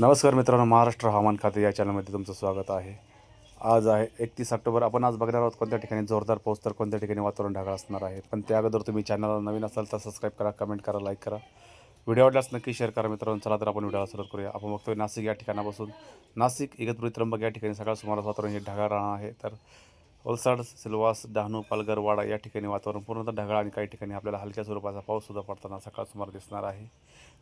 नमस्कार मित्रांनो महाराष्ट्र हवामान खाते या चॅनलमध्ये तुमचं स्वागत आहे. आज आहे एकतीस ऑक्टोबर. आपण आज बघणार आहोत कोणत्या ठिकाणी जोरदार पाऊस तर कोणत्या ठिकाणी वातावरण ढगाळ असणार आहे. पण त्या अगोदर तुम्ही चॅनलला नवीन असाल तर सबस्क्राईब करा कमेंट करा लाईक करा. व्हिडिओ आवडल्यास नक्की शेअर करा मित्रांनो. चला तर आपण व्हिडिओला सुरुवात करूया. आपण बघतोय नाशिक या ठिकाणापासून. नाशिक इगतपुरी त्र्यंबक या ठिकाणी सकाळ सुमारास वातावरण हे ढगाळ राहणार आहे. तर वलसाड सिल्वास डहाणू पालघर वाडा या ठिकाणी वातावरण पूर्णतः ढगाळ आणि काही ठिकाणी आपल्याला हलक्या स्वरूपाचा पाऊससुद्धा पडताना सकाळ सुमार दिसणार आहे.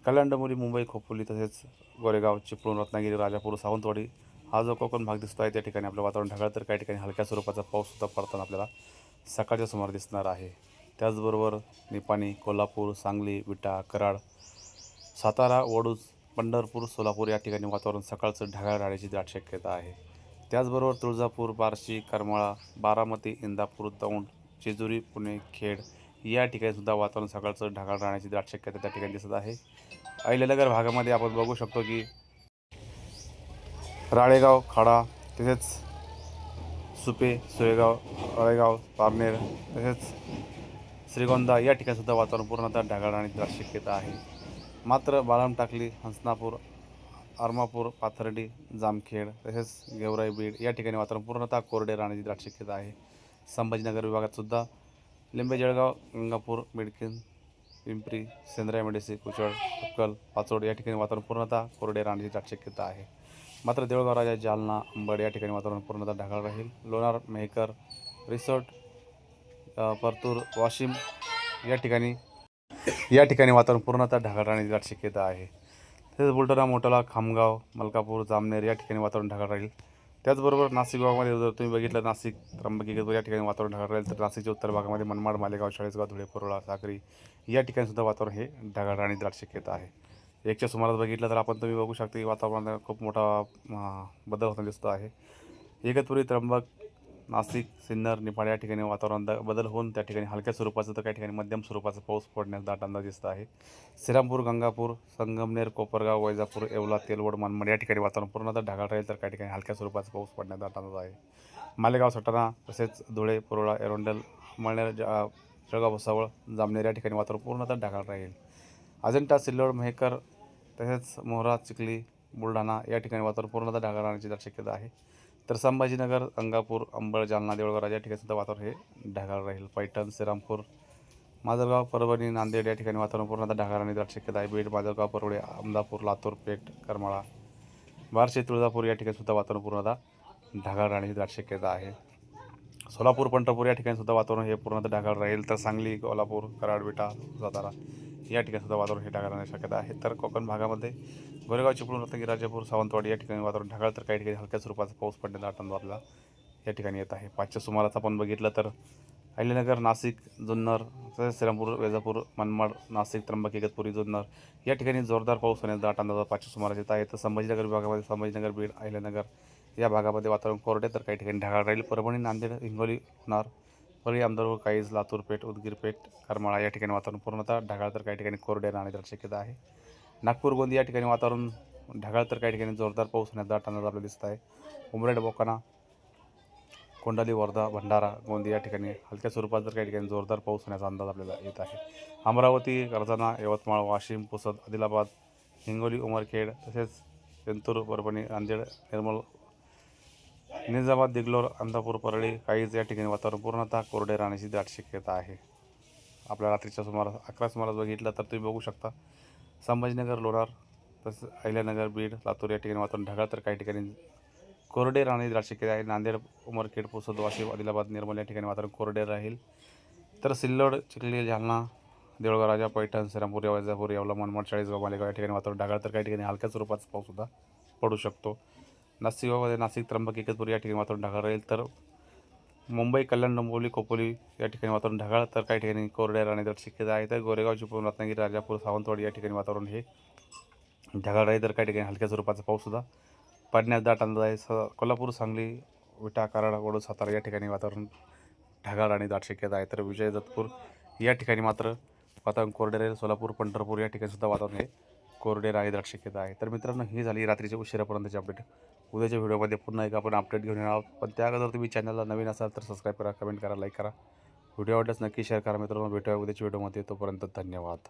कल्याण डोंबिवली मुंबई खोपोली तसेच गोरेगाव चिपळूण रत्नागिरी राजापूर सावंतवाडी हा जो कोकण भाग दिसतो आहे त्या ठिकाणी आपलं वातावरण ढगाळ तर काही ठिकाणी हलक्या स्वरूपाचा पाऊससुद्धा पडताना आपल्याला सकाळच्या सुमार दिसणार आहे. त्याचबरोबर निपाणी कोल्हापूर सांगली विटा कराड सातारा वडूज पंढरपूर सोलापूर या ठिकाणी वातावरण सकाळचं ढगाळ राहण्याची दाट शक्यता आहे. त्याचबरोबर तुळजापूर बार्शी करमाळा बारामती इंदापूर दौंड जेजुरी पुणे खेड या ठिकाणी सुद्धा वातावरण सकाळचं ढगाळ राहण्याची दाट शक्यता त्या ठिकाणी दिसत आहे. अहिल्यानगर भागामध्ये आपण बघू शकतो की राळेगाव खाडा तसेच सुपे सुळेगाव राळेगाव पारनेर तसेच श्रीगोंदा या ठिकाणीसुद्धा वातावरण पूर्णतः ढगाळ राहण्याची दाट शक्यता आहे मात्र बाळाम टाकली हंसनापूर अर्मापूर पाथर्डी जामखेड तसेच गेवराई बीड या ठिकाणी वातावरण पूर्णतः कोरडे राहण्याची दाट शक्यता आहे. संभाजीनगर विभागात सुद्धा लिंबे जळगाव गंगापूर मिडकिन पिंपरी सेंद्राय मेडिसी कुचळ अक्कल पाचोड या ठिकाणी वातावरण पूर्णतः कोरडे राहण्याची दाट शक्यता आहे. मात्र देऊळगाव राजा जालना अंबड या ठिकाणी वातावरण पूर्णतः ढगाळ राहील. लोणार मेहकर रिसोर्ट परतूर वाशिम या ठिकाणी या ठिकाणी वातावरण पूर्णतः ढगाळ राहण्याची दाट शक्यता आहे. तसेच बुलढाणा मोटाला खामगाव मलकापूर जामनेर या ठिकाणी वातावरण ढगाळ राहील. त्याचबरोबर नाशिक भागामध्ये जर तुम्ही बघितलं नाशिक त्र्यंबकी या ठिकाणी वातावरण ढगाळ राहील. तर नाशिकच्या उत्तर भागामध्ये मनमाड मालेगाव शाळेसगाव धुळे परोळा साखरी या ठिकाणीसुद्धा वातावरण हे ढगाळ राहण्याची दाट शक्यता आहे. एकच्या सुमारास बघितलं तर आपण तुम्ही बघू शकता की वातावरणात खूप मोठा बदल होताना दिसतो आहे. एकत्रित त्र्यंबक नाशिक सिन्नर निफाड या ठिकाणी वातावरण द- बदल होऊन त्या ठिकाणी हलक्या स्वरूपाचं तर काही ठिकाणी मध्यम स्वरूपाचा पाऊस पडण्यास दाट अंदाज दिसत आहे. श्रीरामपूर गंगापूर संगमनेर कोपरगाव वैजापूर येवला तेलवड मनमाड या ठिकाणी वातावरण पूर्णतः ढगाळ राहील तर काही ठिकाणी हलक्या स्वरूपाचा पाऊस पडण्यास दाट अंदाज आहे. मालेगाव सटाणा तसेच धुळे पुरोळा एरोंडल मळनेर जळगाव भुसावळ जामनेर या ठिकाणी वातावरण पूर्णतः ढगाळ राहील. अजंठा सिल्लोड मेहकर तसेच मोहरा चिखली बुलढाणा या ठिकाणी वातावरण पूर्णतः ढगाळ राहण्याची शक्यता आहे. तर संभाजीनगर अंगापूर अंबळ जालना देवळगाव या ठिकाणी सुद्धा वातावरण हे ढगाळ राहील. पैठण श्रीरामपूर माजलगाव परभणी नांदेड या ठिकाणी वातावरण पूर्णतः ढगाळ राहण्याची दाट शक्यता आहे. बीड माजलगाव परवडे अमदापूर लातूर पेठ करमाळा बारशे तुळजापूर या ठिकाणी सुद्धा वातावरण पूर्णतः ढगाळ राहण्याची दाट शक्यता आहे. सोलापूर पंढरपूर या ठिकाणी सुद्धा वातावरण हे पूर्णतः ढगाळ राहील. तर सांगली कोल्हापूर कराडविटा सातारा या ठिकाणी सुद्धा वातावरण हे ढगाळ राहण्याची शक्यता आहे. तर कोकण भागामध्ये गोरेगाव चिपळूण रत्नागिरी राजापूर सावंतवाडी या ठिकाणी वातावरण ढगाळ तर काही ठिकाणी हलक्या स्वरूपाचा पाऊस पडण्याचा आठवण या ठिकाणी येत आहे. पाचच्या सुमारास आपण बघितलं तर अहिल्यानगर नाशिक जुन्नर तसेच श्रीरामपूर वेजापूर मनमाड नाशिक त्र्यंबक इगतपुरी जुन्नर या ठिकाणी जोरदार पाऊस होण्याचा दाट अंदाज पाचच्या सुमारास येत आहे. तर संभाजीनगर विभागामध्ये संभाजीनगर बीड अहिल्यानगर या भागामध्ये वातावरण कोरडे तर काही ठिकाणी ढगाळ राहील. परभणी नांदेड हिंगोली होणार परळी आमदारवर काहीच लातूर पेठ उदगीर पेठ करमाळा या ठिकाणी वातावरण पूर्णतः ढगाळ तर काही ठिकाणी कोरडे राहण्याची शक्यता आहे. नागपूर गोंदी या ठिकाणी वातावरण ढगाळ तर काही ठिकाणी जोरदार पाऊस होण्याचा दाट अंदाज आपल्याला दिसत आहे. उमरेड बोकाना कोंडाली वर्धा भंडारा गोंदी या ठिकाणी हलक्या स्वरूपात जर काही ठिकाणी जोरदार पाऊस होण्याचा अंदाज आपल्याला येत आहे. अमरावती कर्जाना यवतमाळ वाशिम पुसद आदिलाबाद हिंगोली उमरखेड तसेच सेंतूर परभणी नांदेड निर्मल निजामाबाद दिगलोर अंधापूर परळी काहीच या ठिकाणी वातावरण पूर्णतः कोरडे राहण्याची दाट शक्यता आहे. आपल्या रात्रीच्या सुमारास अकरा सुमारास बघितलं तर तुम्ही बघू शकता. संभाजीनगर लोणार तसंच अहिल्यानगर बीड लातूर या ठिकाणी वातावरण ढगाळ तर काही ठिकाणी कोरडे राहण्याची दाट शक्यता आहे. नांदेड उमरखेड पुसद वाशिम आदिलाबाद निर्मल या ठिकाणी वातावरण कोरडे राहील. तर सिल्लोड चिखली जालना देऊळगाव राजा पैठण श्रीरामपूर वैजापूर यावला मनमाड चाळीसगाव मालेगाव या ठिकाणी वातावरण ढगाळ तर काही ठिकाणी हलक्या स्वरूपाचा पाऊससुद्धा पडू शकतो. नाशिक विभागामध्ये नाशिक त्र्यंबक इगतपुरी या ठिकाणी वातावरण ढगाळ राहील तर मुंबई कल्याण डोंबिवली खोपोली या ठिकाणी वातावरण ढगाळ. तर काही ठिकाणी कोरड्या राहण्याची शक्यता आहे. तर गोरेगाव चिपळूण रत्नागिरी राजापूर सावंतवाडी या ठिकाणी वातावरण हे ढगाळ राहील. तर काही ठिकाणी हलक्या स्वरूपाचा पाऊससुद्धा पडण्यास दाट अंदाज आहे. स कोल्हापूर सांगली विटा कराड वडू सातारा या ठिकाणी वातावरण ढगाळ आणि दाट शक्यता आहे. तर विजय दत्तपूर या ठिकाणी मात्र वातावरण कोरडे राहील. सोलापूर पंढरपूर या ठिकाणी सुद्धा वातावरण हे कोरडे राहील दाट शक्यता आहे. तर मित्रांनो ही झाली रात्रीच्या उशिरापर्यंतची अपडेट उद्याच्या व्हिडिओमध्ये पुन्हा एक आपण अपडेट घेऊन येणार आहोत. पण त्या अगोदर तुम्ही चॅनलला नवीन असाल तर सबस्क्राईब करा कमेंट करा लाईक करा. व्हिडिओ आवडल्यास नक्की शेअर करा मित्रांनो. भेटूया उद्याच्या व्हिडिओमध्ये. तोपर्यंत धन्यवाद.